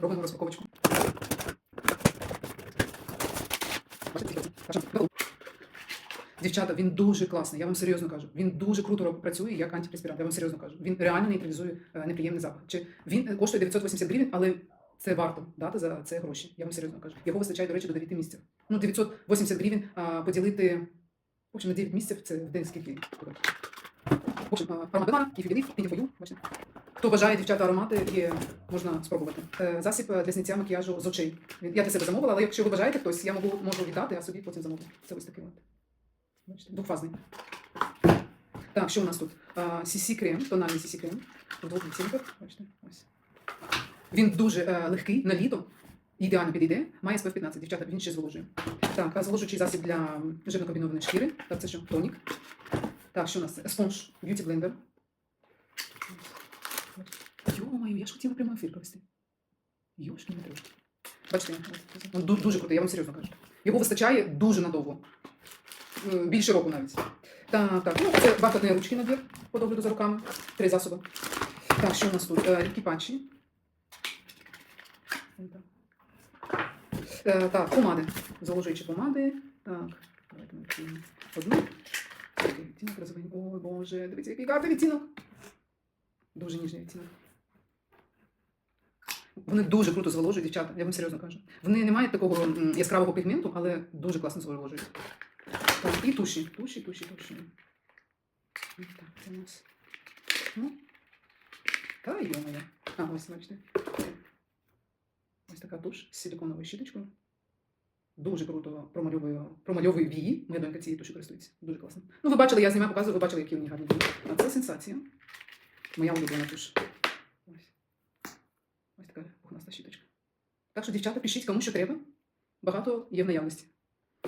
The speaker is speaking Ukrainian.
Робимо розпаковочку. Дівчата, він дуже класний, я вам серйозно кажу. Він дуже круто працює як антипреспірант, я вам серйозно кажу. Він реально нейтралізує е, неприємний запах. Чи він е, коштує 980 гривень, але це варто дати за це гроші. Я вам серйозно кажу. Його вистачає, до речі, до 9 місяців. Ну, 980 гривень а, поділити. В общем, на 9 місяців це в день скільки. В общем, а, аромат і фібіліт, і. Хто бажає дівчата аромати, є, можна спробувати. Е, Засіб е, для зняття макіяжу з очей. Він- Я для себе замовила, але якщо ви бажаєте хтось, я можу, можу віддати, а собі потім замовити. Це ось такий от. Бачите, двохфазний. Так, що у нас тут? CC крем, тональний CC крем в двох відтінках. Бачите, ось. Він дуже е, легкий на літо. Ідеально підійде. Має SPF 15, дівчата, він ще зволожує. Так, а зволожуючий засіб для жирно комбінованої шкіри. Так, це що? Тонік. Так, що у нас? Спонж Beauty Blender. Йо-моє, я ж хотіла прямо ефір провести. Йошки не треба. Бачите, він ду- дуже крутий, я вам серйозно кажу. Його вистачає дуже надовго. Більше року навіть. Так, так. Ну, це бархатні ручки набір по догляду за руками. Три засоби. Так, що у нас тут? Е, Рідкі патчі. Е, Так, помади. Заложуючі помади. Так, давайте ми одну. Відтінок розовий. Ой, Боже, дивіться, який гарний відтінок. Дуже ніжний відтінок. Вони дуже круто зволожують, дівчата, я вам серйозно кажу. Вони не мають такого яскравого пігменту, але дуже класно зволожують. Так, і туші, туші, туші, туші. Так, це у нас. Ну. Та йо-моє. А, ось, бачите. Ось така туш з силиконовою щіточкою. Дуже круто промальовує, промальовує вії. Моя донька цією туші користується. Дуже класно. Ну, ви бачили, я знімаю, показую, ви бачили, які вони гарні. А це сенсація. Моя улюблена туш. Ось. Ось така пухнаста щіточка. Так що, дівчата, пишіть, кому що треба. Багато є в наявності.